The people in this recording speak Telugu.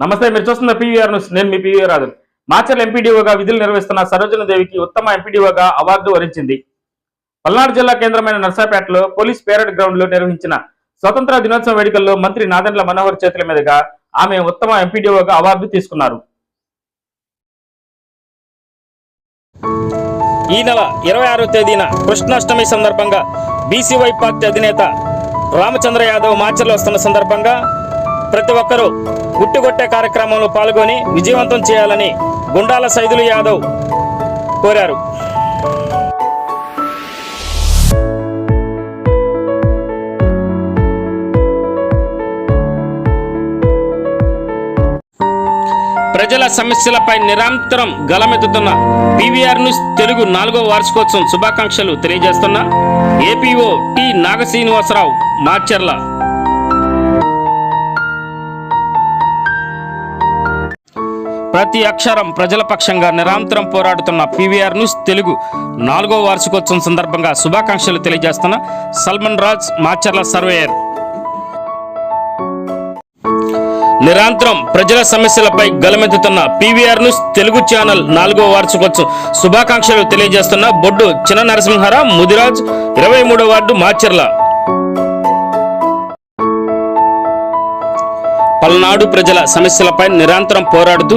నమస్తే మీరు చూస్తున్న పీవీఆర్ న్యూస్ నేను మీ పీవీఆర్ రాజు. మాచర్ల ఎంపీడీఓగా విధులు నిర్వహిస్తున్న సరోజన దేవికి ఉత్తమ ఎంపీడీఓగా అవార్డు వరించింది. పల్నాడు జిల్లా కేంద్రమైన నర్సాపేటలో పోలీస్ పేరడ్ గ్రౌండ్లో నిర్వహించిన స్వతంత్ర దినోత్సవ వేడుకల్లో మంత్రి నాదెండ్ల మనోహర్ చేతుల మీదుగా ఆమె ఉత్తమ ఎంపీడీఓగా అవార్డు తీసుకున్నారు. ఈ నెల ఇరవై ఆరో తేదీన కృష్ణాష్టమి సందర్భంగా బీసీవై పార్టీ అధినేత రామచంద్ర యాదవ్ మాచర్లు వస్తున్న సందర్భంగా ప్రతి ఒక్కరూ గుట్టుగొట్టే కార్యక్రమంలో పాల్గొని విజయవంతం చేయాలని గుండాల సైదులు యాదవ్ కోరారు. ప్రజల సమస్యలపై నిరంతరం గలమెత్తుతున్న పీవీఆర్ న్యూస్ తెలుగు నాలుగో వార్షికోత్సవం శుభాకాంక్షలు తెలియజేస్తున్న ఏపీఓ టి నాగశ్రీనివాసరావు మార్చర్ల ప్రతి అక్షరం ప్రజల పక్షంగా నిరంతరం పోరాడుతున్న పీవీఆర్ న్యూస్ తెలుగు నాలుగో వార్షికోత్సవం సందర్భంగా శుభాకాంక్షలు తెలియజేస్తున్న సల్మన్ రాజ్ మాచర్ల సర్వేయర్. నిరంతరం ప్రజల సమస్యలపై గలమెత్తుతున్న పీవీఆర్ న్యూస్ తెలుగు ఛానల్ నాలుగో వార్షికోత్సవం శుభాకాంక్షలు తెలియజేస్తున్న బొడ్డు చిన్న నరసింహారావు ముదిరాజ్ ఇరవై మూడో వార్డు మాచర్ల. పల్నాడు ప్రజల సమస్యలపై నిరంతరం పోరాడుతూ